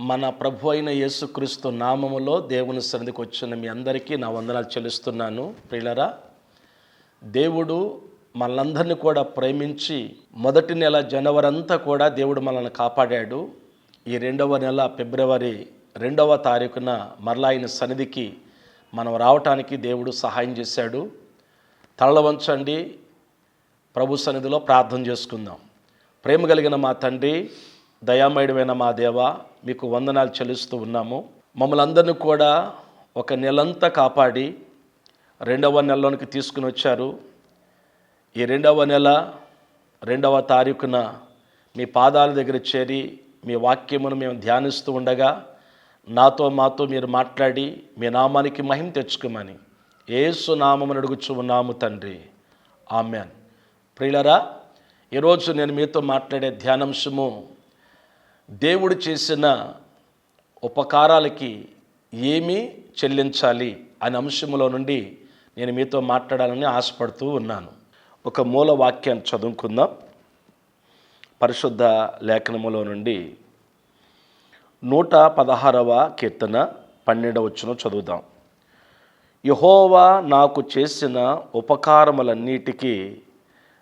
మన ప్రభు అయిన యేసుక్రీస్తు నామములో దేవుని సన్నిధికి వచ్చిన మీ అందరికీ నా వందనాలు చెల్లిస్తున్నాను. ప్రియులరా దేవుడు మనలందరినీ కూడా ప్రేమించి మొదటి నెల జనవరి అంతా కూడా దేవుడు మనల్ని కాపాడాడు. ఈ రెండవ నెల ఫిబ్రవరి రెండవ తారీఖున మరలా ఆయన సన్నిధికి మనం రావటానికి దేవుడు సహాయం చేశాడు. తలల వంచండి ప్రభు సన్నిధిలో ప్రార్థన చేసుకుందాం. ప్రేమ కలిగిన మా తండ్రి దయామయుడమైన మా దేవ మీకు వందనాలు చెల్లిస్తూ ఉన్నాము. మమ్మల్ని అందరినీ కూడా ఒక నెలంతా కాపాడి రెండవ నెలలోనికి తీసుకుని వచ్చారు. ఈ రెండవ నెల రెండవ తారీఖున మీ పాదాల దగ్గర చేరి మీ వాక్యమును మేము ధ్యానిస్తూ ఉండగా నాతో మాతో మీరు మాట్లాడి మీ నామానికి మహిమ తెచ్చుకోమని ఏసు నామమును అడుగుచు ఉన్నాము తండ్రి. ఆమెన్. ప్రియులరా ఈరోజు నేను మీతో మాట్లాడే ధ్యానాంశము దేవుడు చేసిన ఉపకారాలకి ఏమి చెల్లించాలి అనే అంశంలో నుండి నేను మీతో మాట్లాడాలని ఆశపడుతూ ఉన్నాను. ఒక మూల వాక్యాన్ని చదువుకుందాం. పరిశుద్ధ లేఖనములో నుండి నూట పదహారవ కీర్తన పన్నెండవచ్చును చదువుదాం. యహోవా నాకు చేసిన ఉపకారములన్నిటికీ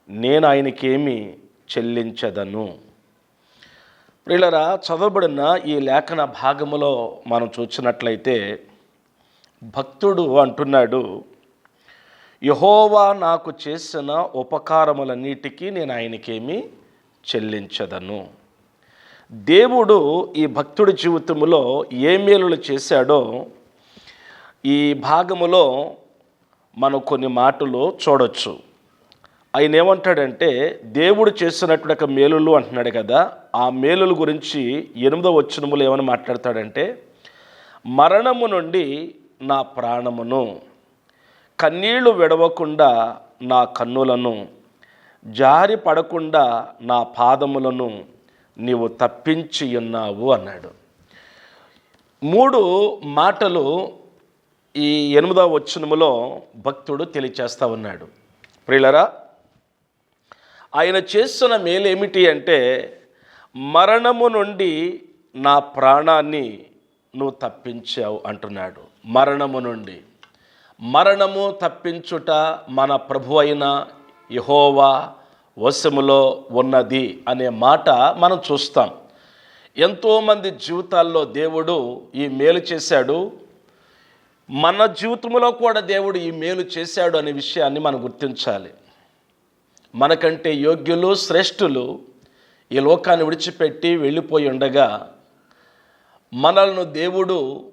నేను ఆయనకేమి చెల్లించదను. ప్రియులరా చదవబడిన ఈ లేఖన భాగములో మనం చూసినట్లయితే భక్తుడు అంటున్నాడు యహోవా నాకు చేసిన ఉపకారములన్నిటికీ నేను ఆయనకేమి చెల్లించదను. దేవుడు ఈ భక్తుడి జీవితంలో ఏ మేలులు చేశాడో ఈ భాగములో మనం కొన్ని మాటలు చూడొచ్చు. ఆయన ఏమంటాడంటే దేవుడు చేసినటువంటి ఒక మేలులు అంటున్నాడు కదా. ఆ మేలుల గురించి ఎనిమిదో వచ్చినములు ఏమని మాట్లాడతాడంటే మరణము నుండి నా ప్రాణమును కన్నీళ్ళు విడవకుండా నా కన్నులను జారి పడకుండా నా పాదములను నీవు తప్పించి ఉన్నావు అన్నాడు. మూడు మాటలు ఈ ఎనిమిదవ వచనములో భక్తుడు తెలియచేస్తా ఉన్నాడు. ప్రియులరా ఆయన చేస్తున్న మేలు ఏమిటి అంటే మరణము నుండి నా ప్రాణాన్ని నువ్వు తప్పించావు అంటున్నాడు. మరణము నుండి. మరణము తప్పించుట మన ప్రభు అయిన యహోవా వశములో ఉన్నది అనే మాట మనం చూస్తాం. ఎంతోమంది జీవితాల్లో దేవుడు ఈ మేలు చేశాడు. మన జీవితంలో కూడా దేవుడు ఈ మేలు చేశాడు అనే విషయాన్ని మనం గుర్తించాలి. మనకంటే యోగ్యులు శ్రేష్ఠులు ఈ లోకాన్ని విడిచిపెట్టి వెళ్ళిపోయి ఉండగా మనల్ని దేవుడు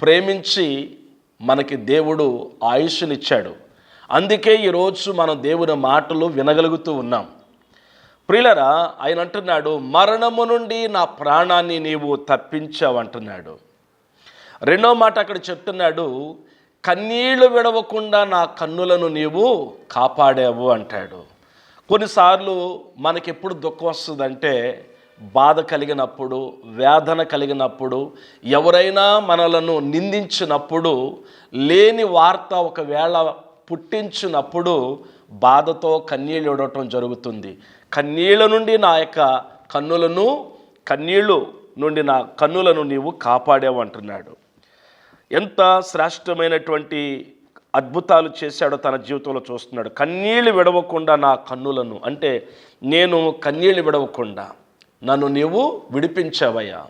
ప్రేమించి మనకి దేవుడు ఆయుష్నిచ్చాడు. అందుకే ఈరోజు మనం దేవుని మాటలు వినగలుగుతూ ఉన్నాం. ప్రియులరా ఆయన అంటున్నాడు మరణము నుండి నా ప్రాణాన్ని నీవు తప్పించావు అంటున్నాడు. రెండో మాట అక్కడ చెప్తున్నాడు కన్నీళ్ళు విడవకుండా నా కన్నులను నీవు కాపాడావు అంటాడు. కొన్నిసార్లు మనకి ఎప్పుడు దుఃఖం వస్తుందంటే బాధ కలిగినప్పుడు వేదన కలిగినప్పుడు ఎవరైనా మనలను నిందించినప్పుడు లేని వార్త ఒకవేళ పుట్టించినప్పుడు బాధతో కన్నీళ్ళు ఇవ్వడం జరుగుతుంది. కన్నీళ్ళ నుండి నా యొక్క కన్నులను కన్నీళ్ళు నుండి నా కన్నులను నీవు కాపాడేవంటున్నాడు ఎంత శ్రేష్టమైనటువంటి అద్భుతాలు చేశాడో తన జీవితంలో చూస్తున్నాడు. కన్నీళ్ళు విడవకుండా నా కన్నులను అంటే నేను కన్నీళ్ళు విడవకుండా నన్ను నీవు విడిపించావయ్యా.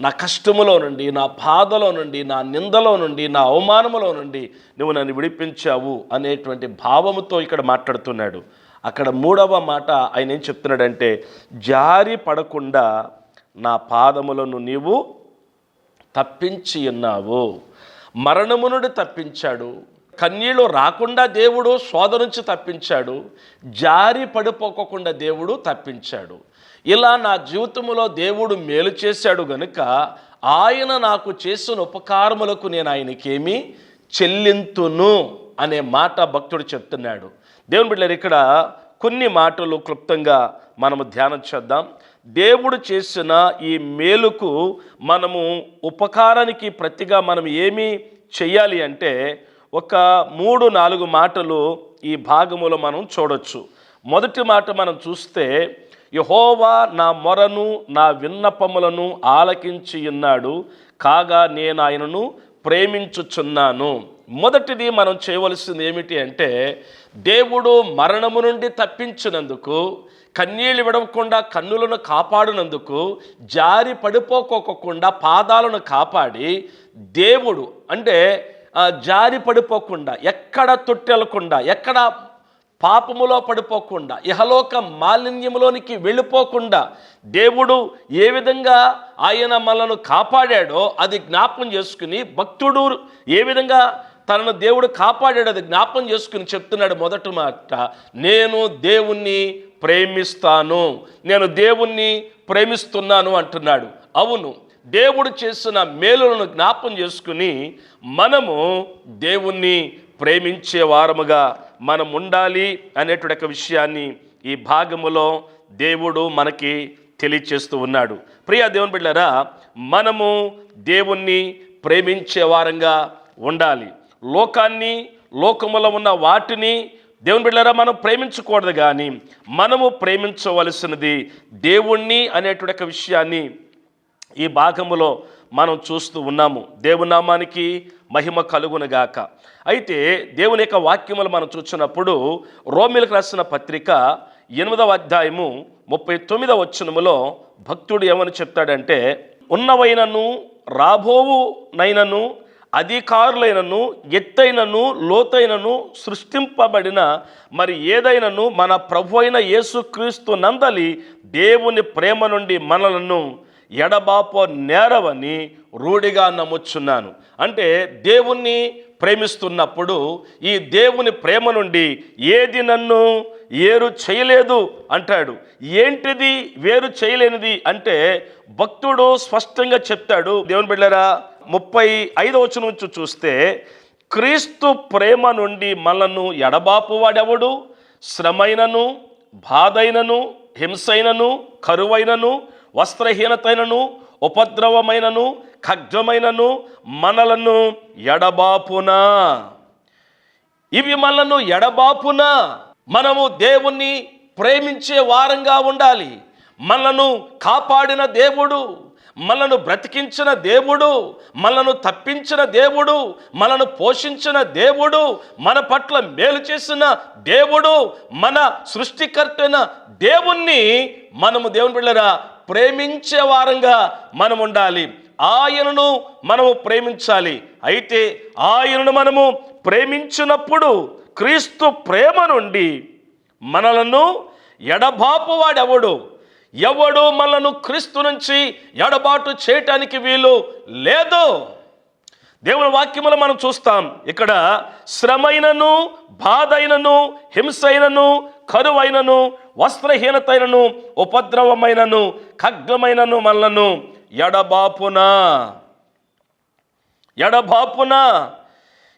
నా కష్టములో నుండి నా బాధలో నుండి నా నిందలో నుండి నా అవమానములో నుండి నువ్వు నన్ను విడిపించావు అనేటువంటి భావముతో ఇక్కడ మాట్లాడుతున్నాడు. అక్కడ మూడవ మాట ఆయన ఏం చెప్తున్నాడంటే జారి పడకుండా నా పాదములను నీవు తప్పించి ఉన్నావు. మరణము నుండి తప్పించాడు. కన్నీళ్ళు రాకుండా దేవుడు శోధ నుంచి తప్పించాడు జారి పడిపోకుండా దేవుడు తప్పించాడు. ఇలా నా జీవితంలో దేవుడు మేలు చేశాడు గనుక ఆయన నాకు చేసిన ఉపకారములకు నేను ఆయనకేమి చెల్లింతును అనే మాట భక్తుడు చెప్తున్నాడు. దేవుని బిడ్డలు ఇక్కడ కొన్ని మాటలు క్లుప్తంగా మనము ధ్యానం చేద్దాం. దేవుడు చేసిన ఈ మేలుకు మనము ఉపకారానికి ప్రతిగా మనం ఏమి చెయ్యాలి అంటే ఒక మూడు నాలుగు మాటలు ఈ భాగములో మనం చూడొచ్చు. మొదటి మాట మనం చూస్తే యహోవా నా మొరను నా విన్నపములను ఆలకించి ఉన్నాడు కాగా నేను ఆయనను ప్రేమించుచున్నాను. మొదటిది మనం చేయవలసింది ఏమిటి అంటే దేవుడు మరణము నుండి తప్పించినందుకు కన్నీళ్ళు విడవకుండా కన్నులను కాపాడినందుకు జారి పడిపోకోకుండా పాదాలను కాపాడి దేవుడు అంటే జారి పడిపోకుండా ఎక్కడ తొట్టెలకుండా ఎక్కడ పాపములో పడిపోకుండా ఇహలోక మాలిన్యములోనికి వెళ్ళిపోకుండా దేవుడు ఏ విధంగా ఆయన మనను కాపాడాడో అది జ్ఞాపం చేసుకుని భక్తుడు ఏ విధంగా తనను దేవుడు కాపాడాడు అది జ్ఞాపం చేసుకుని చెప్తున్నాడు మొదటి మాట నేను దేవుణ్ణి ప్రేమిస్తాను నేను దేవుణ్ణి ప్రేమిస్తున్నాను అంటున్నాడు. అవును దేవుడు చేసిన మేలులను జ్ఞాపం చేసుకుని మనము దేవుణ్ణి ప్రేమించే వారముగా మనం ఉండాలి అనేటువంటి ఒక విషయాన్ని ఈ భాగములో దేవుడు మనకి తెలియచేస్తూ ఉన్నాడు. ప్రియా దేవుని బిడ్డారా మనము దేవుణ్ణి ప్రేమించే వారంగా ఉండాలి. లోకాన్ని లోకములో ఉన్న వాటిని దేవుని బిడ్డారా మనం ప్రేమించకూడదు కానీ మనము ప్రేమించవలసినది దేవుణ్ణి అనేటువంటి ఒక విషయాన్ని ఈ భాగములో మనం చూస్తూ ఉన్నాము. దేవునామానికి మహిమ కలుగునుగాక. అయితే దేవుని యొక్క వాక్యములు మనం చూసినప్పుడు రోమిలకు రాసిన పత్రిక ఎనిమిదవ అధ్యాయము ముప్పై తొమ్మిదవ వచనములో భక్తుడు ఏమని చెప్తాడంటే ఉన్నవైనను రాబోవునైనను అధికారులైనను ఎత్తైనను లోతైనను సృష్టింపబడిన మరి ఏదైనను మన ప్రభు అయిన యేసుక్రీస్తు నందలి దేవుని ప్రేమ నుండి మనలను ఎడబాపో నేరవని రూఢిగా నమ్ముచున్నాను. అంటే దేవుణ్ణి ప్రేమిస్తున్నప్పుడు ఈ దేవుని ప్రేమ నుండి ఏది నన్ను ఏరు చేయలేదు అంటాడు. ఏంటిది వేరు చేయలేనిది అంటే భక్తుడు స్పష్టంగా చెప్తాడు. దేవుని బిళ్ళరా ముప్పై ఐదో వచనం నుంచి చూస్తే క్రీస్తు ప్రేమ నుండి మనను ఎడబాపు వాడెవడు? శ్రమైనను బాధైనను హింసైనను కరువైనను వస్త్రహీనతైనను ఉపద్రవమైనను ఖడ్గమైనను మనలను ఎడబాపునా. ఇవి మనలను ఎడబాపున. మనము దేవుణ్ణి ప్రేమించే వారంగా ఉండాలి. మనను కాపాడిన దేవుడు మనను బ్రతికించిన దేవుడు మనను తప్పించిన దేవుడు మనను పోషించిన దేవుడు మన పట్ల మేలు చేసిన దేవుడు మన సృష్టికర్తైన దేవుణ్ణి మనము దేవుని బిళ్ళరా ప్రేమించే వారంగా మనం ఉండాలి. ఆయనను మనము ప్రేమించాలి. అయితే ఆయనను మనము ప్రేమించినప్పుడు క్రీస్తు ప్రేమ నుండి మనలను ఎడబాపు వాడెవడు? ఎవడు మనను క్రీస్తు నుంచి ఎడబాటు చేయటానికి వీలు లేదు. దేవుని వాక్యములు మనం చూస్తాం ఇక్కడ శ్రమైనను బాధైనను హింసైనను కరువైనను వస్త్రహీనతైనను ఉపద్రవమైనను ఖగ్గమైనను మనలను ఎడబాపునా. ఎడబాపున.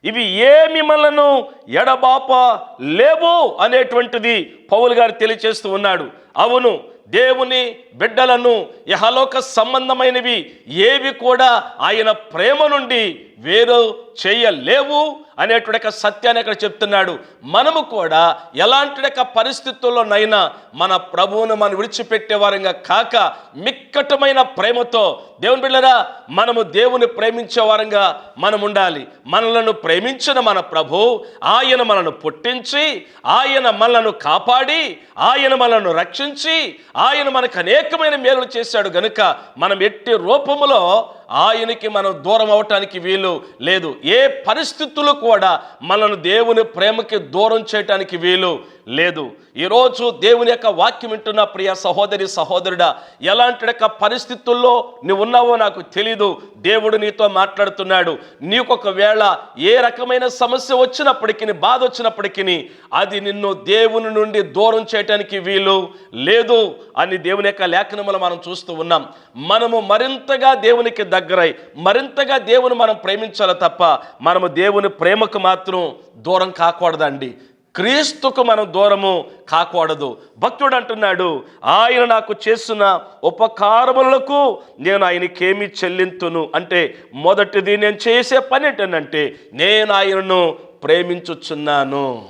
ఇవి ఏమి మనలను ఎడబాప లేవు అనేటువంటిది పౌలు గారు తెలియచేస్తూ ఉన్నాడు. అవును దేవుని బిడ్డలను యహలోక సంబంధమైనవి ఏవి కూడా ఆయన ప్రేమ నుండి వేరు చేయలేవు అనేటువంటి యొక్క సత్యాన్ని అక్కడ చెప్తున్నాడు. మనము కూడా ఎలాంటి యొక్క పరిస్థితుల్లోనైనా మన ప్రభువును మనం విడిచిపెట్టేవారంగా కాక మిక్కటమైన ప్రేమతో దేవుని బిళ్ళరా మనము దేవుని ప్రేమించే వారంగా మనం ఉండాలి. మనలను ప్రేమించిన మన ప్రభు ఆయన మనను పుట్టించి ఆయన మనలను కాపాడి ఆయన మనను రక్షించి ఆయన మనకు అనేకమైన మేలు చేశాడు గనుక మనం ఎట్టి రూపములో ఆయనకి మనం దూరం అవటానికి వీలు లేదు. ఏ పరిస్థితులు కూడా మనను దేవుని ప్రేమకి దూరం చేయటానికి వీలు లేదు. ఈరోజు దేవుని యొక్క వాక్యం వింటున్న ప్రియ సహోదరి సహోదరుడా ఎలాంటి యొక్క పరిస్థితుల్లో నువ్వు ఉన్నావో నాకు తెలీదు. దేవుడు నీతో మాట్లాడుతున్నాడు. నీకు ఒకవేళ ఏ రకమైన సమస్య వచ్చినప్పటికీ బాధ వచ్చినప్పటికీ అది నిన్ను దేవుని నుండి దూరం చేయటానికి వీలు లేదు అని దేవుని యొక్క లేఖనములు మనం చూస్తూ ఉన్నాం. మనము మరింతగా దేవునికి దగ్గరై మరింతగా దేవుని మనం ప్రేమించాలి తప్ప మనము దేవుని ప్రేమకు మాత్రం దూరం కాకూడదండి. క్రీస్తుకు మనం దూరము కాకూడదు. భక్తుడు అంటున్నాడు ఆయన నాకు చేసిన ఉపకారములకు నేను ఆయనకేమి చెల్లింతును. అంటే మొదటిది నేను చేసే పని ఏంటంటే నేను ఆయనను ప్రేమించుచున్నాను.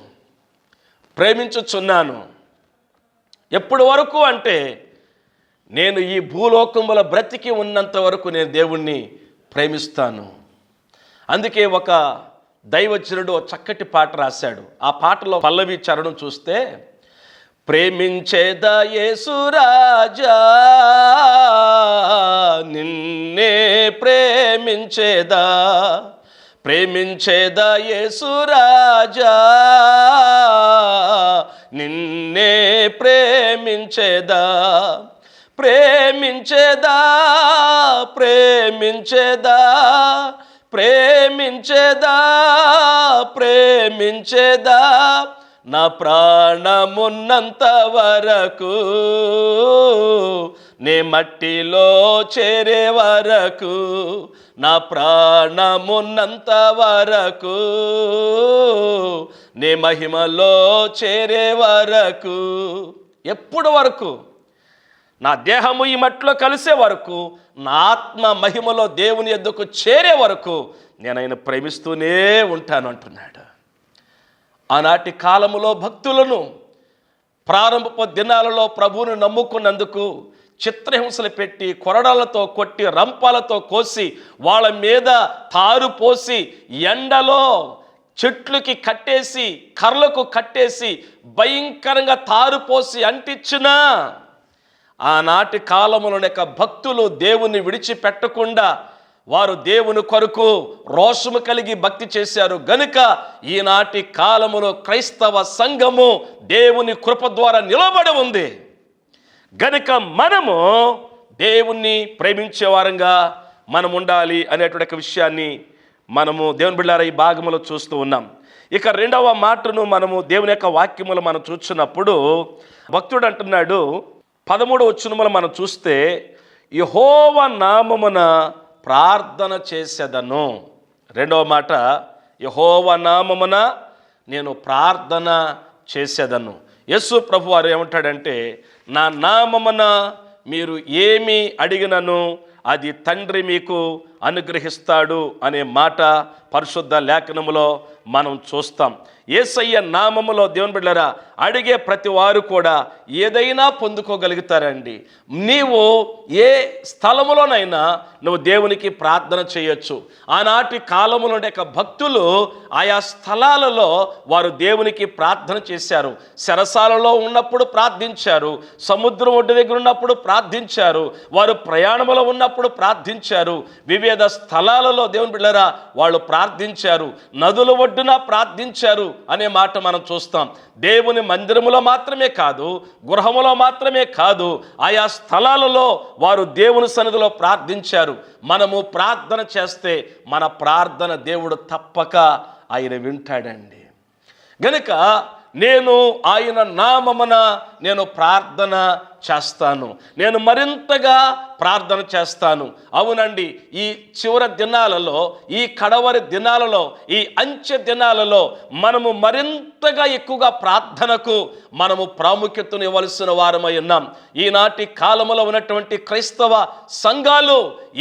ప్రేమించుచున్నాను. ఎప్పటి వరకు అంటే నేను ఈ భూలోకముల బ్రతికి ఉన్నంత వరకు నేను దేవుణ్ణి ప్రేమిస్తాను. అందుకే ఒక దైవచనుడు ఓ చక్కటి పాట రాశాడు. ఆ పాటలో పల్లవి చరణం చూస్తే ప్రేమించేదా యేసురాజా నిన్నే ప్రేమించేదా ప్రేమించేదా యేసురాజా నిన్నే ప్రేమించేదా ప్రేమించేదా ప్రేమించేదా ప్రేమించేదా ప్రేమించేదా? నా ప్రాణమున్నంత వరకు నే మట్టిలో చేరే వరకు నా ప్రాణమున్నంత వరకు నే మహిమలో చేరే వరకు ఎప్పుడు వరకు? నా దేహము ఈ మట్టిలో కలిసే వరకు నా ఆత్మ మహిమలో దేవుని ఎద్దుకు చేరే వరకు నేను ఆయన ప్రేమిస్తూనే ఉంటాను అంటున్నాడు. ఆనాటి కాలములో భక్తులను ప్రారంభపు దినాలలో ప్రభువును నమ్ముకున్నందుకు చిత్రహింసలు పెట్టి కొరడాలతో కొట్టి రంపాలతో కోసి వాళ్ళ మీద తారు పోసి ఎండలో చెట్లుకి కట్టేసి కర్రలకు కట్టేసి భయంకరంగా తారు పోసి అంటించినా ఆనాటి కాలములోని యొక్క భక్తులు దేవుని విడిచిపెట్టకుండా వారు దేవుని కొరకు రోషము కలిగి భక్తి చేశారు. గనుక ఈనాటి కాలములో క్రైస్తవ సంఘము దేవుని కృప ద్వారా నిలబడి ఉంది. గనుక మనము దేవుణ్ణి ప్రేమించే వారంగా మనం ఉండాలి అనేటువంటి ఒక విషయాన్ని మనము దేవుని బిళ్ళారా ఈ భాగంలో చూస్తూ ఉన్నాం. ఇక రెండవ మాటను మనము దేవుని యొక్క వాక్యములు మనం చూస్తున్నప్పుడు భక్తుడు అంటున్నాడు పదమూడు వచ్చినములు మనం చూస్తే యహోవ నామమున ప్రార్థన చేసేదను. రెండవ మాట యహోవ నామమున నేను ప్రార్థన చేసేదను. యస్సు ప్రభు వారు ఏమంటాడంటే నా నామమున మీరు ఏమి అడిగినను అది తండ్రి మీకు అనుగ్రహిస్తాడు అనే మాట పరిశుద్ధ లేఖనములో మనం చూస్తాం. ఏసయ్య నామములో దేవుని బిడ్డరా అడిగే ప్రతి వారు కూడా ఏదైనా పొందుకోగలుగుతారండి. నీవు ఏ స్థలములోనైనా నువ్వు దేవునికి ప్రార్థన చేయొచ్చు. ఆనాటి కాలములో యొక్క భక్తులు ఆయా స్థలాలలో వారు దేవునికి ప్రార్థన చేశారు. శరసాలలో ఉన్నప్పుడు ప్రార్థించారు. సముద్రం ఒడ్డు దగ్గర ఉన్నప్పుడు ప్రార్థించారు. వారు ప్రయాణములో ఉన్నప్పుడు ప్రార్థించారు. వివిధ స్థలాలలో దేవుని బిళ్ళరా వాళ్ళు ప్రార్థించారు. నదుల ఒడ్డున ప్రార్థించారు అనే మాట మనం చూస్తాం. దేవుని మందిరములో మాత్రమే కాదు గృహములో మాత్రమే కాదు ఆయా స్థలాలలో వారు దేవుని సన్నిధిలో ప్రార్థించారు. మనము ప్రార్థన చేస్తే మన ప్రార్థన దేవుడు తప్పక ఆయన వింటాడండి. గనుక నేను ఆయన నామమున నేను ప్రార్థన చేస్తాను. నేను మరింతగా ప్రార్థన చేస్తాను. అవునండి ఈ చివరి దినాలలో ఈ కడవరి దినాలలో ఈ అంచె దినాలలో మనము మరింతగా ఎక్కువగా ప్రార్థనకు మనము ప్రాముఖ్యతను ఇవ్వవలసిన వారమై ఉన్నాం. ఈనాటి కాలములో ఉన్నటువంటి క్రైస్తవ సంఘాలు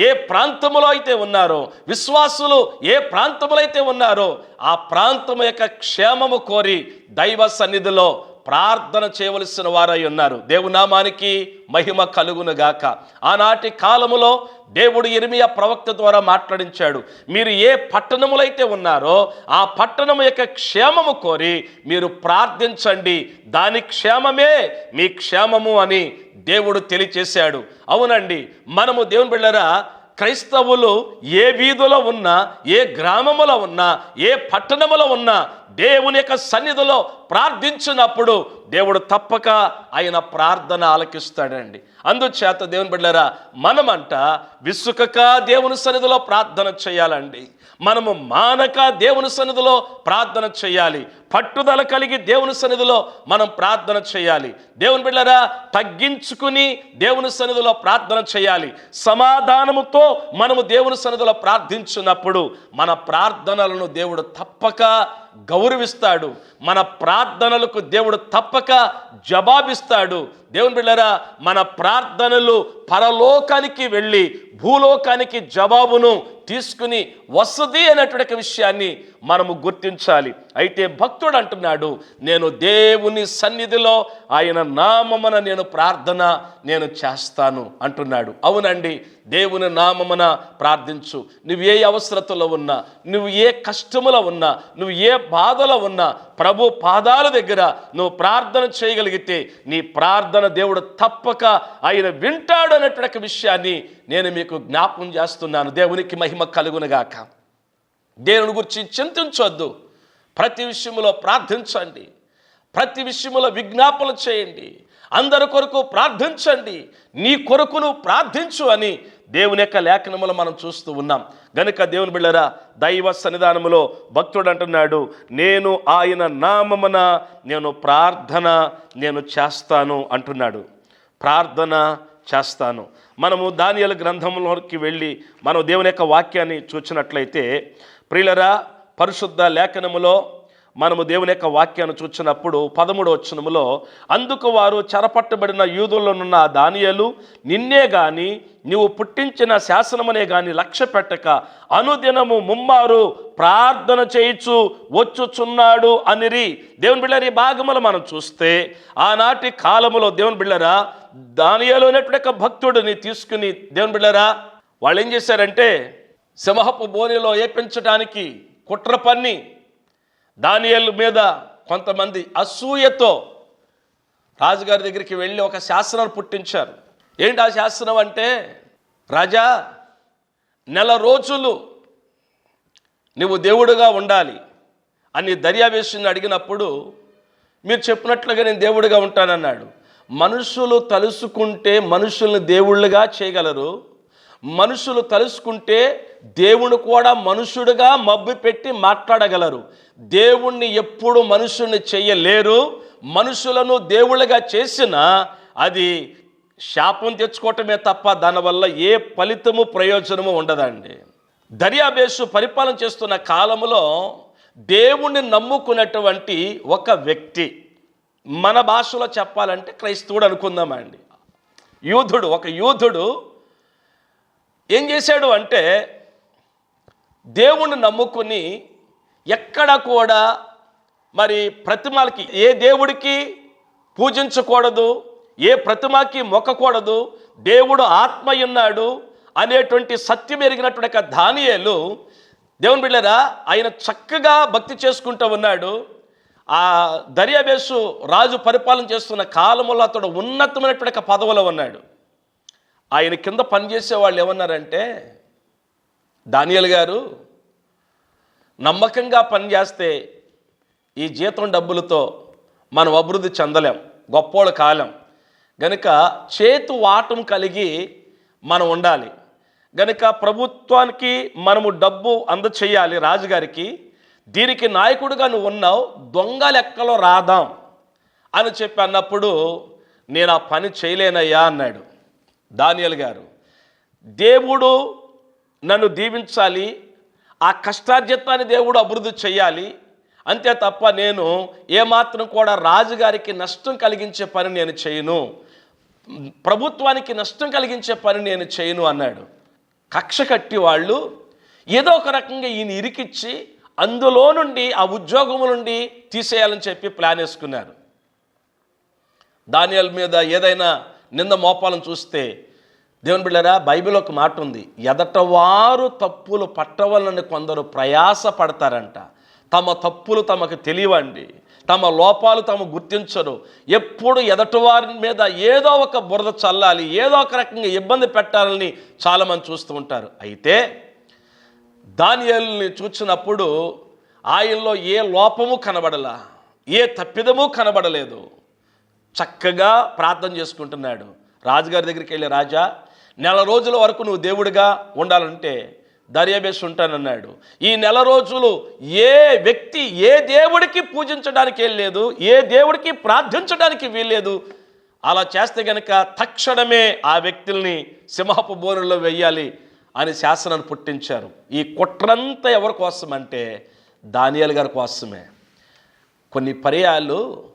ఏ ప్రాంతములో అయితే ఉన్నారో విశ్వాసులు ఏ ప్రాంతములో అయితే ఉన్నారో ఆ ప్రాంతం యొక్క క్షేమము కోరి దైవ సన్నిధిలో ప్రార్థన చేయవలసిన వారై ఉన్నారు. దేవునామానికి మహిమ కలుగును గాక. ఆనాటి కాలములో దేవుడు ఇర్మియా ప్రవక్త ద్వారా మాట్లాడించాడు. మీరు ఏ పట్టణములైతే ఉన్నారో ఆ పట్టణము యొక్క క్షేమము కోరి మీరు ప్రార్థించండి. దాని క్షేమమే మీ క్షేమము అని దేవుడు తెలియచేశాడు. అవునండి మనము దేవుని బిళ్ళరా క్రైస్తవులు ఏ వీధిలో ఉన్నా ఏ గ్రామములో ఉన్నా ఏ పట్టణములో ఉన్నా దేవుని యొక్క సన్నిధిలో ప్రార్థించినప్పుడు దేవుడు తప్పక ఆయన ప్రార్థన ఆలకిస్తాడండి. అందుచేత దేవుని బిడ్డారా మనమంట విసుకక దేవుని సన్నిధిలో ప్రార్థన చేయాలండి. మనము మానక దేవుని సన్నిధిలో ప్రార్థన చేయాలి. పట్టుదల కలిగి దేవుని సన్నిధిలో మనం ప్రార్థన చేయాలి. దేవుని బిడ్డరా తగ్గించుకుని దేవుని సన్నిధిలో ప్రార్థన చేయాలి. సమాధానముతో మనము దేవుని సన్నిధిలో ప్రార్థించినప్పుడు మన ప్రార్థనలను దేవుడు తప్పక గౌరవిస్తాడు. మన ప్రార్థనలకు దేవుడు తప్పక జవాబిస్తాడు. దేవుని బిళ్ళరా మన ప్రార్థనలు పరలోకానికి వెళ్ళి భూలోకానికి జవాబును తీసుకుని వస్తుంది అనేటువంటి విషయాన్ని మనము గుర్తించాలి. అయితే భక్తుడు అంటున్నాడు నేను దేవుని సన్నిధిలో ఆయన నామమున నేను ప్రార్థన నేను చేస్తాను అంటున్నాడు. అవునండి దేవుని నామమున ప్రార్థించు. నువ్వు ఏ అవసరతలో ఉన్నా నువ్వు ఏ కష్టములో ఉన్నా నువ్వు ఏ బాధలో ఉన్న ప్రభు పాదాల దగ్గర నువ్వు ప్రార్థన చేయగలిగితే నీ ప్రార్థన దేవుడు తప్పక ఆయన వింటాడు అనేటువంటి విషయాన్ని నేను మీకు జ్ఞాపకం చేస్తున్నాను. దేవునికి మహిమ కలుగునగాక. దేవుని గురించి చింతించొద్దు. ప్రతి విషయంలో ప్రార్థించండి. ప్రతి విషయంలో విజ్ఞాపన చేయండి. అందరి కొరకు ప్రార్థించండి. నీ కొరకును ప్రార్థించు అని దేవుని యొక్క లేఖనములో మనం చూస్తూ ఉన్నాం. గనుక దేవుని బిళ్ళరా దైవ సన్నిధానములో భక్తుడు అంటున్నాడు నేను ఆయన నామమున నేను ప్రార్థన నేను చేస్తాను అంటున్నాడు. ప్రార్థన చేస్తాను. మనము దానియల గ్రంథంలోకి వెళ్ళి మనం దేవుని యొక్క వాక్యాన్ని చూచినట్లయితే ప్రియులరా పరిశుద్ధ లేఖనములో మనము దేవుని యొక్క వాక్యాన్ని చూచినప్పుడు పదమూడు వచ్చనములో అందుకు వారు చెరపట్టబడిన యూదుల్లోనున్న దానియలు నిన్నే గాని నీవు పుట్టించిన శాసనమనే గాని లక్ష్య పెట్టక అనుదినము ముమ్మారు ప్రార్థన చేయిచు వచ్చుచున్నాడు అనిరి. దేవుని బిళ్ళరి భాగములు మనం చూస్తే ఆనాటి కాలములో దేవుని బిళ్ళరా దానియలు అనేటువంటి ఒక భక్తుడిని తీసుకుని దేవుని బిళ్ళరా వాళ్ళు ఏం చేశారంటే సింహపు బోనిలో ఏపించడానికి కుట్ర పన్ని దానియల్ మీద కొంతమంది అసూయతో రాజుగారి దగ్గరికి వెళ్ళి ఒక శాసనం పుట్టించారు. ఏంటి ఆ శాసనం అంటే రాజా నెల రోజులు నువ్వు దేవుడుగా ఉండాలి అని దర్యావేశుని అడిగినప్పుడు మీరు చెప్పినట్లుగా నేను దేవుడిగా ఉంటానన్నాడు. మనుషులు తలుసుకుంటే మనుషుల్ని దేవుళ్ళుగా చేయగలరు. మనుషులు తలుసుకుంటే దేవుడు కూడా మనుషుడుగా మబ్బు పెట్టి మాట్లాడగలరు. దేవుణ్ణి ఎప్పుడు మనుషుల్ని చెయ్యలేరు మనుషులను దేవుళ్ళుగా చేసిన అది శాపం తెచ్చుకోవటమే తప్ప దానివల్ల ఏ ఫలితము ప్రయోజనము ఉండదండి. దర్యాబేసు పరిపాలన చేస్తున్న కాలంలో దేవుణ్ణి నమ్ముకున్నటువంటి ఒక వ్యక్తి మన భాషలో చెప్పాలంటే క్రైస్తవుడు అనుకుందామండి. యూధుడు ఒక యూధుడు ఏం చేశాడు అంటే దేవుణ్ణి నమ్ముకుని ఎక్కడ కూడా మరి ప్రతిమలకి ఏ దేవుడికి పూజించకూడదు ఏ ప్రతిమకి మొక్కకూడదు దేవుడు ఆత్మయున్నాడు అనేటువంటి సత్యం ఎరిగినటువంటి యొక్క దానియేలు దేవుని బిళ్ళరా ఆయన చక్కగా భక్తి చేసుకుంటూ ఉన్నాడు. ఆ దర్యాబేసు రాజు పరిపాలన చేస్తున్న కాలంలో అతడు ఉన్నతమైనటువంటి ఒక పదవిలో ఉన్నాడు. ఆయన కింద పనిచేసే వాళ్ళు ఏమన్నారంటే దానియల్ గారు నమ్మకంగా పనిచేస్తే ఈ జీతం డబ్బులతో మనం అభివృద్ధి చెందలేం గొప్పోళ్ళ కాలం. గనుక చేతు వాటం కలిగి మనం ఉండాలి. గనుక ప్రభుత్వానికి మనము డబ్బు అందచేయాలి రాజుగారికి దీనికి నాయకుడిగా నువ్వు ఉన్నావు దొంగ లెక్కలో రాదాం అని చెప్పి అన్నప్పుడు నేను ఆ పని చేయలేనయ్యా అన్నాడు దానియల్ గారు. దేవుడు నన్ను దీవించాలి ఆ కష్టార్జితాన్ని దేవుడు అభివృద్ధి చేయాలి. అంతే తప్ప నేను ఏమాత్రం కూడా రాజుగారికి నష్టం కలిగించే పని నేను చేయను. ప్రభుత్వానికి నష్టం కలిగించే పని నేను చేయను అన్నాడు. కక్ష కట్టి వాళ్ళు ఏదో ఒక రకంగా ఈయన ఇరికిచ్చి అందులో నుండి ఆ ఉద్యోగము నుండి తీసేయాలని చెప్పి ప్లాన్ వేసుకున్నారు. దానియాల మీద ఏదైనా నింద మోపాలను చూస్తే దేవుని బిళ్ళరా బైబిల్ ఒక మాట ఉంది. ఎదటవారు తప్పులు పట్టవలని కొందరు ప్రయాస పడతారంట తమ తప్పులు తమకు తెలియవండి. తమ లోపాలు తమ గుర్తించరు. ఎప్పుడు ఎదటివారి మీద ఏదో ఒక బురద చల్లాలి ఏదో ఒక రకంగా ఇబ్బంది పెట్టాలని చాలామంది చూస్తూ ఉంటారు. అయితే దానియల్ని చూసినప్పుడు ఆయనలో ఏ లోపము కనబడలా ఏ తప్పిదము కనబడలేదు. చక్కగా ప్రార్థన చేసుకుంటున్నాడు. రాజుగారి దగ్గరికి వెళ్ళే రాజా నెల రోజుల వరకు నువ్వు దేవుడిగా ఉండాలంటే దర్యాబేస్ ఉంటానన్నాడు ఈ నెల రోజులు ఏ వ్యక్తి ఏ దేవుడికి పూజించడానికి వెళ్ళలేదు ఏ దేవుడికి ప్రార్థించడానికి వీల్లేదు అలా చేస్తే గనక తక్షణమే ఆ వ్యక్తుల్ని సింహపు బోరులో వెయ్యాలి అని శాసనాన్ని పుట్టించారు. ఈ కుట్రంతా ఎవరి కోసం అంటే గారి కోసమే. కొన్ని పర్యాలు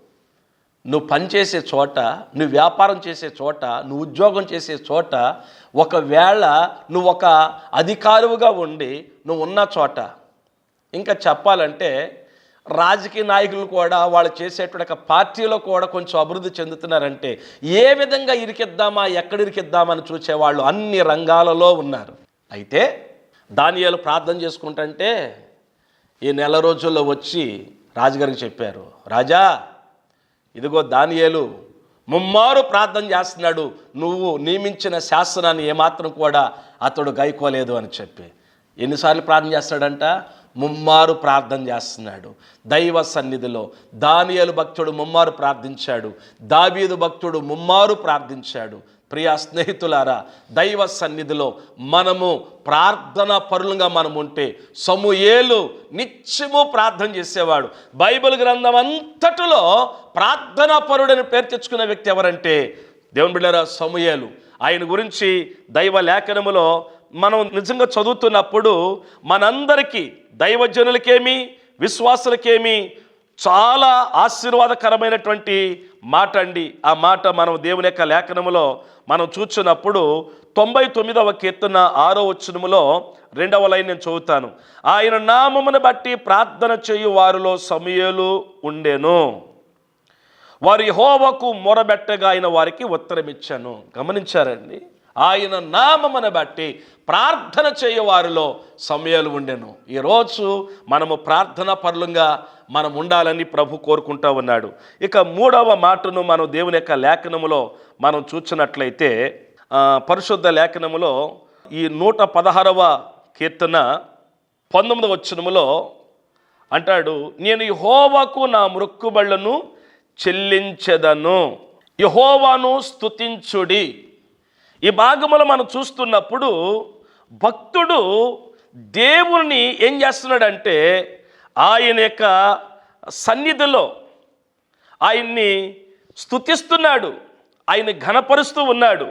నువ్వు పనిచేసే చోట నువ్వు వ్యాపారం చేసే చోట నువ్వు ఉద్యోగం చేసే చోట ఒకవేళ నువ్వు ఒక అధికారువుగా ఉండి నువ్వు ఉన్న చోట ఇంకా చెప్పాలంటే రాజకీయ నాయకులు కూడా వాళ్ళు చేసేటువంటి పార్టీలో కూడా కొంచెం అభివృద్ధి చెందుతున్నారంటే ఏ విధంగా ఇరికిద్దామా ఎక్కడ ఇరికిద్దామా అని చూసేవాళ్ళు అన్ని రంగాలలో ఉన్నారు. అయితే దానియాలు ప్రార్థన చేసుకుంటుంటే ఈ నెల రోజుల్లో వచ్చి రాజుగారికి చెప్పారు రాజా ఇదిగో దానియేలు ముమ్మారు ప్రార్థన చేస్తున్నాడు నువ్వు నియమించిన శాసనాన్ని ఏమాత్రం కూడా అతడు గైకోలేదు అని చెప్పి. ఎన్నిసార్లు ప్రార్థన చేస్తాడంట? ముమ్మారు ప్రార్థన చేస్తున్నాడు. దైవ సన్నిధిలో దానియలు భక్తుడు ముమ్మారు ప్రార్థించాడు. దావీదు భక్తుడు ముమ్మారు ప్రార్థించాడు. ప్రియా స్నేహితులారా దైవ సన్నిధిలో మనము ప్రార్థన పరులుగా మనం ఉంటే సమూయేలు నిత్యము ప్రార్థన చేసేవాడు. బైబిల్ గ్రంథం అంతటిలో ప్రార్థనా పరుడని పేరు తెచ్చుకున్న వ్యక్తి ఎవరంటే దేవుని బిళ్ళరా సమూయేలు. ఆయన గురించి దైవ లేఖనములో మనం నిజంగా చదువుతున్నప్పుడు మనందరికీ దైవజనులకేమి విశ్వాసులకేమి చాలా ఆశీర్వాదకరమైనటువంటి మాట అండి ఆ మాట మనం దేవుని యొక్క లేఖనములో మనం చూచినప్పుడు తొంభై తొమ్మిదవ కీర్తన ఆరో వచ్చనములో రెండవ లైన్ నేను చదువుతాను. ఆయన నామమును బట్టి ప్రార్థన చేయు వారిలో సమయలు ఉండెను. వారి హోవకు మొరబెట్టగా ఆయన వారికి ఉత్తరమిచ్చాను. గమనించారండి? ఆయన నామమును బట్టి ప్రార్థన చేయవారిలో సమయాలు ఉండెను. ఈరోజు మనము ప్రార్థన పరులంగా మనం ఉండాలని ప్రభు కోరుకుంటా ఉన్నాడు. ఇక మూడవ మాటను మనం దేవుని యొక్క లేఖనములో మనం చూసినట్లయితే పరిశుద్ధ లేఖనములో ఈ నూట పదహారవ కీర్తన పంతొమ్మిదవ వచ్చినములో అంటాడు నేను యహోవాకు నా మృక్కుబళ్ళను చెల్లించెదను. యహోవాను స్తుతించుడి. ఈ భాగములో మనం చూస్తున్నప్పుడు భక్తుడు దేవుని ఏం చేస్తున్నాడంటే ఆయన యొక్క సన్నిధిలో ఆయన్ని స్తుతిస్తున్నాడు ఆయన ఘనపరుస్తూ ఉన్నాడు.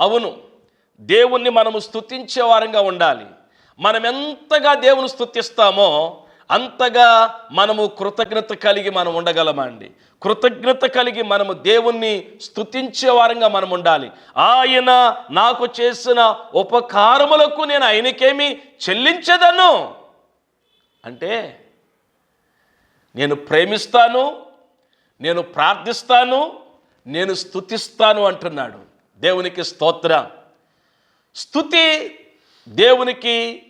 అవును దేవుణ్ణి మనము స్థుతించే వారంగా ఉండాలి. మనం ఎంతగా దేవుని స్థుతిస్తామో అంతగా మనము కృతజ్ఞత కలిగి మనం ఉండగలమండి. కృతజ్ఞత కలిగి మనము దేవుణ్ణి స్థుతించే వారంగా మనం ఉండాలి. ఆయన నాకు చేసిన ఉపకారములకు నేను ఆయనకేమి చెల్లించదను. అంటే నేను ప్రేమిస్తాను నేను ప్రార్థిస్తాను నేను స్థుతిస్తాను అంటున్నాడు. దేవునికి స్తోత్ర. స్థుతి దేవునికి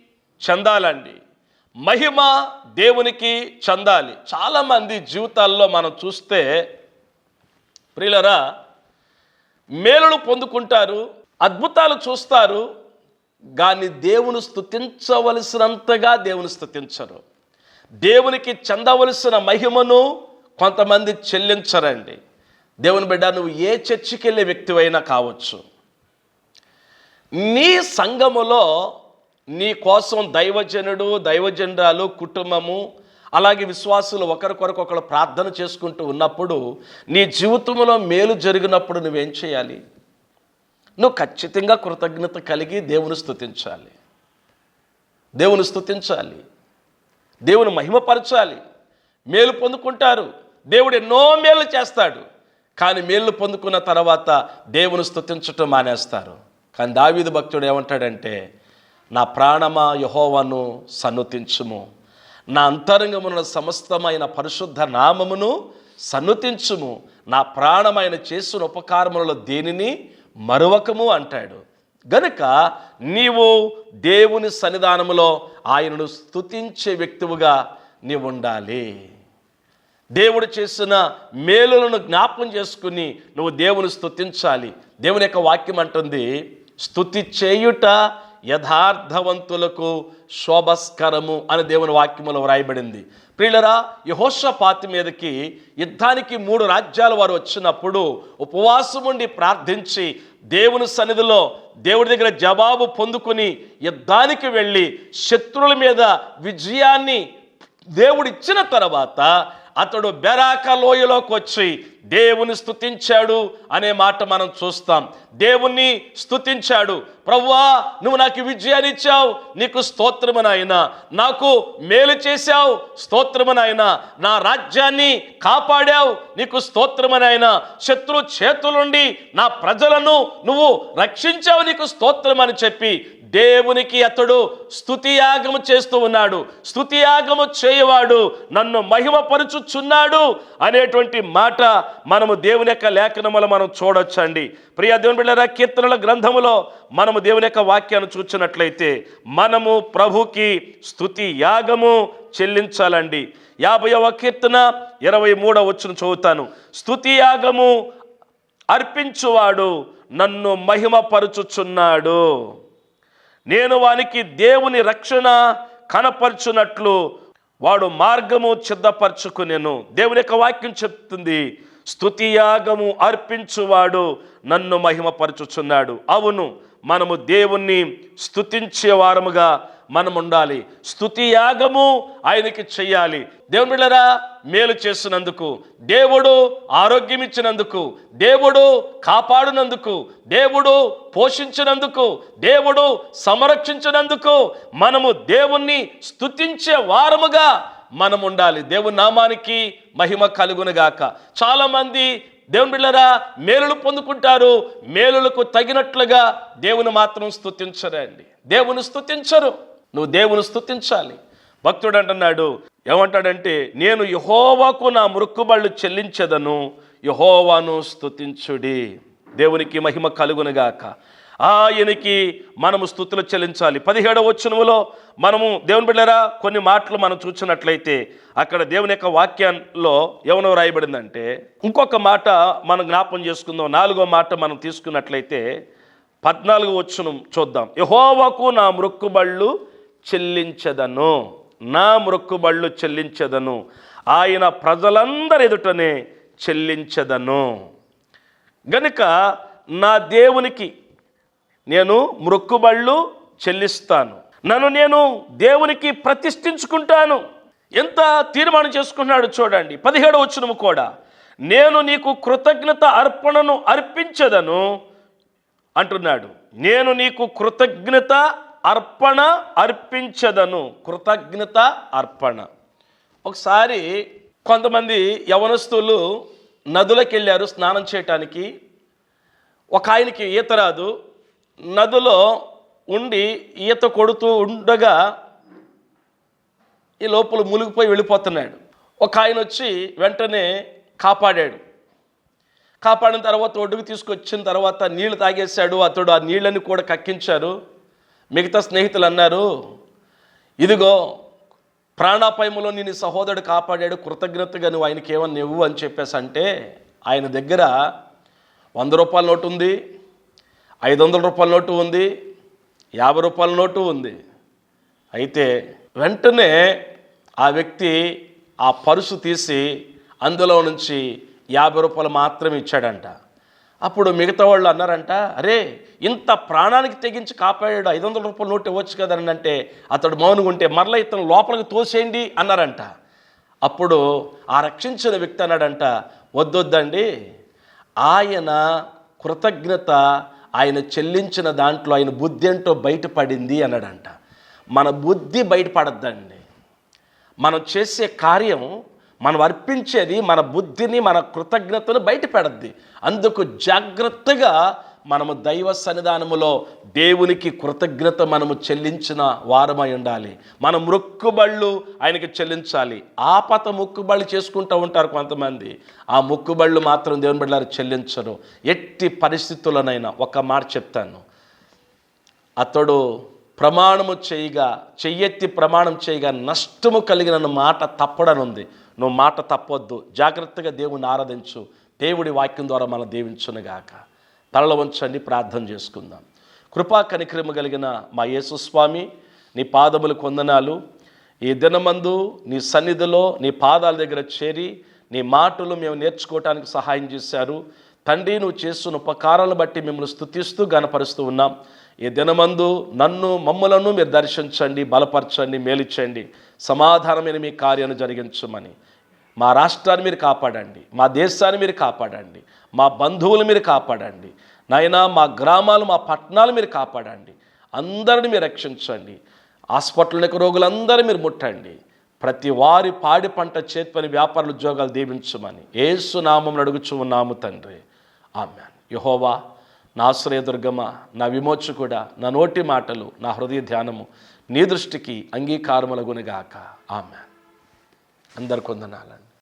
చెందాలండి. మహిమ దేవునికి చెందాలి. చాలామంది జీవితాల్లో మనం చూస్తే ప్రియులరా మేలులు పొందుకుంటారు అద్భుతాలు చూస్తారు కానీ దేవుని స్థుతించవలసినంతగా దేవుని స్థుతించరు దేవునికి చెందవలసిన మహిమను కొంతమంది చెల్లించరండి. దేవుని బిడ్డ నువ్వు ఏ చర్చికి వెళ్ళే వ్యక్తివైనా కావచ్చు. నీ సంఘములో నీ కోసం దైవజనుడు దైవజనురాలు కుటుంబము అలాగే విశ్వాసులు ఒకరికొరకు ఒకరు ప్రార్థన చేసుకుంటూ ఉన్నప్పుడు నీ జీవితంలో మేలు జరిగినప్పుడు నువ్వేం చేయాలి? నువ్వు ఖచ్చితంగా కృతజ్ఞత కలిగి దేవుని స్థుతించాలి దేవుని స్థుతించాలి దేవుని మహిమపరచాలి. మేలు పొందుకుంటారు. దేవుడు ఎన్నో మేలు చేస్తాడు. కానీ మేలు పొందుకున్న తర్వాత దేవుని స్థుతించటం మానేస్తారు. కానీ దావీదు భక్తుడు ఏమంటాడంటే నా ప్రాణమా యహోవను సన్నుతించుము. నా అంతరంగమున సమస్తమైన పరిశుద్ధ నామమును సన్నుతించుము. నా ప్రాణమైన చేసిన ఉపకారములలో దేనిని మరువకము అంటాడు. గనుక నీవు దేవుని సన్నిధానములో ఆయనను స్తుతించే వ్యక్తివుగా నీవు ఉండాలి దేవుడు చేసిన మేలులను జ్ఞాపకం చేసుకుని నువ్వు దేవుని స్తుతించాలి. దేవుని యొక్క వాక్యం అంటుంది స్థుతి చేయుట యథార్థవంతులకు శోభస్కరము అని దేవుని వాక్యములో వ్రాయబడింది. ప్రియులరా యహోషపాతి మీదకి యుద్ధానికి మూడు రాజ్యాలు వారు వచ్చినప్పుడు ఉపవాసం ఉండి ప్రార్థించి దేవుని సన్నిధిలో దేవుడి దగ్గర జవాబు పొందుకుని యుద్ధానికి వెళ్ళి శత్రువుల మీద విజయాన్ని దేవుడిచ్చిన తర్వాత అతడు బెరాక లోయలోకి వచ్చి దేవుని స్థుతించాడు అనే మాట మనం చూస్తాం. దేవుణ్ణి స్థుతించాడు ప్రవ్వా నువ్వు నాకు విజయాన్ని ఇచ్చావు. నీకు స్తోత్రము నాయన. నాకు మేలు చేశావు. స్తోత్రము నాయన. నా రాజ్యాన్ని కాపాడావు. నీకు స్తోత్రము నాయన. శత్రు చేతులుండి నా ప్రజలను నువ్వు రక్షించావు. నీకు స్తోత్రం అని చెప్పి దేవునికి అతడు స్థుతియాగము చేస్తూ ఉన్నాడు. స్థుతియాగము చేయవాడు నన్ను మహిమపరుచుచున్నాడు అనేటువంటి మాట మనము దేవుని యొక్క లేఖనములో మనం చూడొచ్చండి. ప్రియ దేవుని బిళ్ళరా కీర్తనల గ్రంథములో మనము దేవుని యొక్క వాక్యాన్ని చూచినట్లయితే మనము ప్రభుకి స్థుతి యాగము చెల్లించాలండి. యాభైవ కీర్తన ఇరవై మూడవ వచ్చిన చదువుతాను. స్థుతి యాగము అర్పించువాడు నన్ను మహిమపరుచుచున్నాడు. నేను వానికి దేవుని రక్షణ కనపరచునట్లు వాడు మార్గము సిద్ధపరచుకునేను. దేవుని యొక్క వాక్యం చెప్తుంది స్థుతియాగము అర్పించువాడు నన్ను మహిమపరచుచున్నాడు. అవును మనము దేవుణ్ణి స్తుతించే వారముగా మనం ఉండాలి స్థుతి యాగము ఆయనకి చెయ్యాలి. దేవుని బిళ్ళరా మేలు చేసినందుకు దేవుడు ఆరోగ్యం ఇచ్చినందుకు దేవుడు కాపాడినందుకు దేవుడు పోషించినందుకు దేవుడు సంరక్షించినందుకు మనము దేవుణ్ణి స్థుతించే వారముగా మనం ఉండాలి దేవుని నామానికి మహిమ కలుగునుగాక. చాలామంది దేవుని బిళ్ళరా మేలులు పొందుకుంటారు. మేలులకు తగినట్లుగా దేవుని మాత్రం స్థుతించరండి దేవుని స్థుతించరు నువ్వు దేవుని స్తుతించాలి. భక్తుడు అంటున్నాడు ఏమంటాడంటే నేను యహోవాకు నా మృక్కుబళ్ళు చెల్లించదను యహోవాను స్థుతించుడి దేవునికి మహిమ కలుగునుగాక ఆయనకి మనము స్థుతులు చెల్లించాలి. పదిహేడవ వచ్చనములో మనము దేవుని బిడ్డరా కొన్ని మాటలు మనం చూసినట్లయితే అక్కడ దేవుని యొక్క వాక్యంలో ఏమనో రాయబడిందంటే ఇంకొక మాట మనం జ్ఞాపం చేసుకుందాం. నాలుగో మాట మనం తీసుకున్నట్లయితే పద్నాలుగు వచ్చును చూద్దాం. యహోవకు నా మృక్కుబళ్ళు చెల్లించదను. నా మృక్కుబళ్ళు చెల్లించదను. ఆయన ప్రజలందరి ఎదుటనే చెల్లించదను. గనుక నా దేవునికి నేను మృక్కుబళ్ళు చెల్లిస్తాను. నన్ను నేను దేవునికి ప్రతిష్ఠించుకుంటాను. ఎంత తీర్మానం చేసుకున్నాడు చూడండి. పదిహేడు వచ్చినము కూడా. నేను నీకు కృతజ్ఞత అర్పణను అర్పించదను అంటున్నాడు. నేను నీకు కృతజ్ఞత అర్పణ అర్పించదను. కృతజ్ఞత అర్పణ. ఒకసారి కొంతమంది యవనస్తులు నదులకు వెళ్ళారు స్నానం చేయటానికి. ఒక ఆయనకి ఈత రాదు. నదిలో ఉండి ఈత కొడుతూ ఉండగా ఈ లోపల మునిగిపోయి వెళ్ళిపోతున్నాడు. ఒక ఆయన వచ్చి వెంటనే కాపాడాడు. కాపాడిన తర్వాత ఒడ్డుకు తీసుకొచ్చిన తర్వాత నీళ్ళు తాగేశాడు. అతడు ఆ నీళ్ళని కూడా కక్కించారు. మిగతా స్నేహితులు అన్నారు ఇదిగో ప్రాణాపాయములో నేను సహోదరుడు కాపాడాడు కృతజ్ఞతగా నువ్వు ఆయనకి ఏమన్నా ఇవ్వు అని చెప్పేసి అంటే ఆయన దగ్గర వంద రూపాయల నోటు ఉంది ఐదు వందల రూపాయల నోటు ఉంది యాభై రూపాయల నోటు ఉంది. అయితే వెంటనే ఆ వ్యక్తి ఆ పరుసు తీసి అందులో నుంచి యాభై రూపాయలు మాత్రమే ఇచ్చాడంట. అప్పుడు మిగతా వాళ్ళు అన్నారంట అరే ఇంత ప్రాణానికి తెగించి కాపాడాడు ఐదు వందల రూపాయల నోటు ఇవ్వచ్చు కదా అని అంటే అతడు మౌనంగా ఉంటే మరలా ఇతను లోపలికి తోసేయండి అన్నారంట. అప్పుడు ఆ రక్షించిన వ్యక్తి అన్నాడంట వద్దొద్దండి ఆయన కృతజ్ఞత ఆయన చెల్లించిన దాంట్లో ఆయన బుద్ధి ఏంటో బయటపడింది అన్నాడంట. మన బుద్ధి బయటపడద్దండి. మనం చేసే కార్యం మనం అర్పించేది మన బుద్ధిని మన కృతజ్ఞతను బయటపెడద్ది. అందుకు జాగ్రత్తగా మనము దైవ సన్నిధానములో దేవునికి కృతజ్ఞత మనము చెల్లించిన వారమై ఉండాలి. మన మొక్కుబళ్ళు ఆయనకి చెల్లించాలి. ఆపత మొక్కుబళ్ళు చేసుకుంటూ ఉంటారు కొంతమంది. ఆ మొక్కుబళ్ళు మాత్రం దేవుని బిడ్డలారు చెల్లించరు. ఎట్టి పరిస్థితుల్లోనైనా ఒక మాట చెప్తాను. అతడు ప్రమాణము చేయగా చెయ్యెత్తి ప్రమాణం చేయగా నష్టము కలిగిన మాట తప్పడనుంది. నువ్వు మాట తప్పొద్దు. జాగ్రత్తగా దేవుని ఆరాధించు. దేవుడి వాక్యం ద్వారా మనం దీవించునుగాక తలలో ఉంచండి ప్రార్థన చేసుకుందాం. కృపా కనిక్రమ కలిగిన మా యేసుస్వామి నీ పాదములు కొందనాలు ఈ దినమందు నీ సన్నిధిలో నీ పాదాల దగ్గర చేరి నీ మాటలు మేము నేర్చుకోవటానికి సహాయం చేశారు. తండ్రి నువ్వు చేస్తున్న ఉపకారాలను బట్టి మిమ్మల్ని స్థుతిస్తూ గనపరుస్తూ ఉన్నాం. ఈ దినమందు నన్ను మమ్మలను మీరు దర్శించండి బలపరచండి మేలిచ్చండి సమాధానమైన మీ కార్యాన్ని జరిగించమని. మా రాష్ట్రాన్ని మీరు కాపాడండి. మా దేశాన్ని మీరు కాపాడండి. మా బంధువులు మీరు కాపాడండి. నాయనా మా గ్రామాలు మా పట్టణాలు మీరు కాపాడండి. అందరిని మీరు రక్షించండి. హాస్పిటల్కి రోగులందరూ మీరు ముట్టండి. ప్రతి వారి పాడి పంట చేతి పని వ్యాపారుల ఉద్యోగాలు దీవించమని. ఏసు నామం అడుగుచు ఉన్నాము తండ్రి. ఆమె యహోవా నా ఆశ్రయదుర్గమ నా విమోచకుడ నా నోటి మాటలు నా హృదయ ధ్యానము. నీ దృష్టికి అంగీకారములగునుగాక. ఆమె అందరు కొందనాలండి.